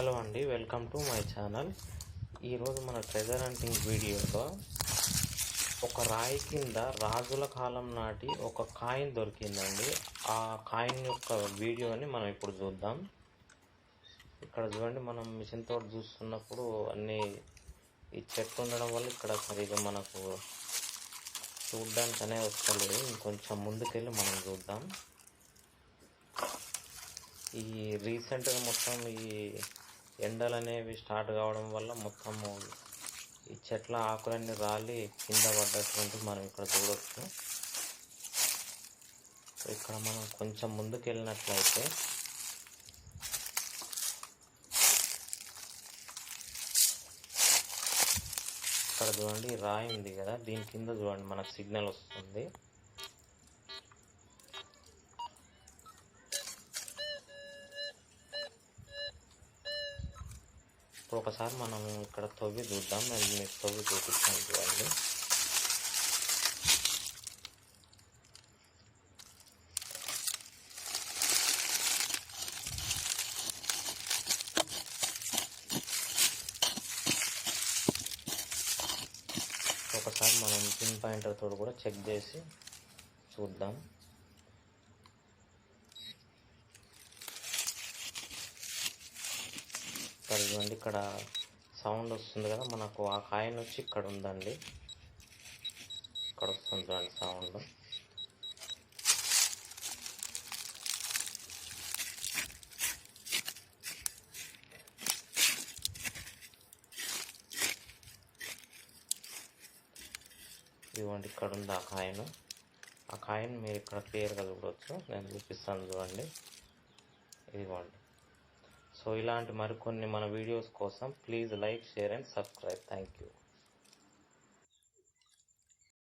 Hello అండి welcome to my channel. ఈరోజు మన ట్రెజర్ హంటింగ్ వీడియోలో ఒక రాయి కింద రాజుల కాలం నాటి ఒక కాయిన్ దొరికిందండి. ఆ కాయిన్ యొక్క వీడియోని మనం ఇప్పుడు చూద్దాం. ఇక్కడ చూడండి మనం మిషన్ తోటి చూస్తున్నప్పుడు అన్ని ఈ చెట్టు ఉండడం వల్ల ఇక్కడ సరిగా మనకు చూడ్డానికి అనేది వస్తలేదు ఇంకొంచెం ముందుకెళ్ళి మనం చూద్దాం. ఈ రీసెంట్గా మొత్తం ఈ ఎండలు అనేవి స్టార్ట్ కావడం వల్ల మొత్తము ఈ చెట్ల ఆకులన్నీ రాలి కింద పడ్డటువంటి మనం ఇక్కడ చూడవచ్చు ఇక్కడ మనం కొంచెం ముందుకు వెళ్ళినట్లయితే ఇక్కడ చూడండి రాయి ఉంది కదా దీని కింద చూడండి మనకు సిగ్నల్ వస్తుంది. ఇప్పుడు ఒకసారి మనం ఇక్కడ తవ్వి చూద్దాం. మరి మీకు తవ్వి చూపిస్తాను చూడండి ఒకసారి మనం పిన్ పాయింటర్ కూడా చెక్ చేసి చూద్దాం. ఇదిగోండి ఇక్కడ సౌండ్ వస్తుంది కదా మనకు ఆ కాయిన్ వచ్చి ఇక్కడ ఉందండి. ఇక్కడ వస్తుంది చూడండి సౌండ్ ఇదిగోండి ఇక్కడ ఉంది ఆ కాయిన్. ఆ కాయిన్ మీరు ఇక్కడ క్లియర్గా చూడవచ్చు నేను చూపిస్తాను చూడండి. ఇదిగోండి. సో ఇలాంటి మరికొన్ని మన వీడియోస్ కోసం please like share and subscribe thank you